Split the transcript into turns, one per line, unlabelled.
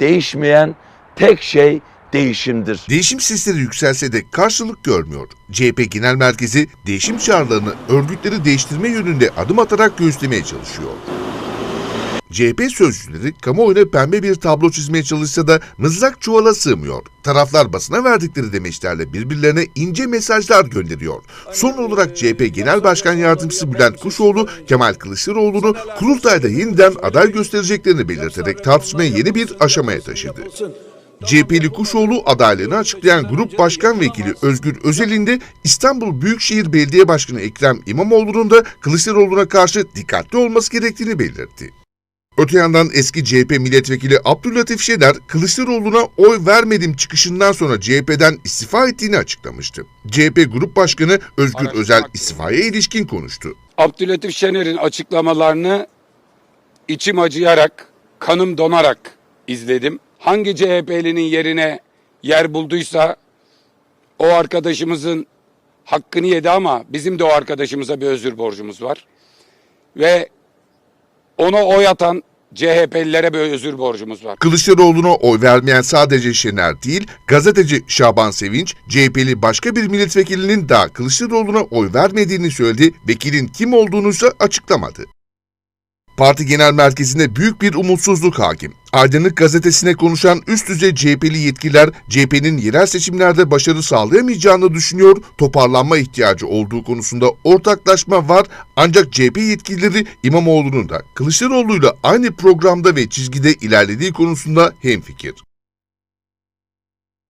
değişmeyen tek şey değişimdir.
Değişim sesleri yükselse de karşılık görmüyor. CHP Genel Merkezi değişim çağrılarını örgütleri değiştirme yönünde adım atarak göğüslemeye çalışıyor. CHP sözcüleri kamuoyuna pembe bir tablo çizmeye çalışsa da mızrak çuvala sığmıyor. Taraflar basına verdikleri demeçlerle birbirlerine ince mesajlar gönderiyor. Son olarak CHP Genel Başkan Yardımcısı Bülent Kuşoğlu, Kemal Kılıçdaroğlu'nu kurultayda yeniden aday göstereceklerini belirterek tartışmayı yeni bir aşamaya taşıdı. CHP'li Kuşoğlu adaylığını açıklayan Grup Başkan Vekili Özgür Özel'in de İstanbul Büyükşehir Belediye Başkanı Ekrem İmamoğlu'nun da Kılıçdaroğlu'na karşı dikkatli olması gerektiğini belirtti. Öte yandan eski CHP milletvekili Abdülatif Şener, Kılıçdaroğlu'na oy vermedim çıkışından sonra CHP'den istifa ettiğini açıklamıştı. CHP Grup Başkanı Özgür Özel istifaya ilişkin konuştu.
Abdülatif Şener'in açıklamalarını içim acıyarak, kanım donarak izledim. Hangi CHP'linin yerine yer bulduysa o arkadaşımızın hakkını yedi ama bizim de o arkadaşımıza bir özür borcumuz var. Ve ona oy atan CHP'lilere bir özür borcumuz var.
Kılıçdaroğlu'na oy vermeyen sadece Şener değil, gazeteci Şaban Sevinç, CHP'li başka bir milletvekilinin daha Kılıçdaroğlu'na oy vermediğini söyledi, vekilin kim olduğunu ise açıklamadı. Parti Genel Merkezi'nde büyük bir umutsuzluk hakim. Aydınlık gazetesine konuşan üst düzey CHP'li yetkililer CHP'nin yerel seçimlerde başarı sağlayamayacağını düşünüyor, toparlanma ihtiyacı olduğu konusunda ortaklaşma var ancak CHP yetkilileri İmamoğlu'nun da Kılıçdaroğlu'yla aynı programda ve çizgide ilerlediği konusunda hemfikir.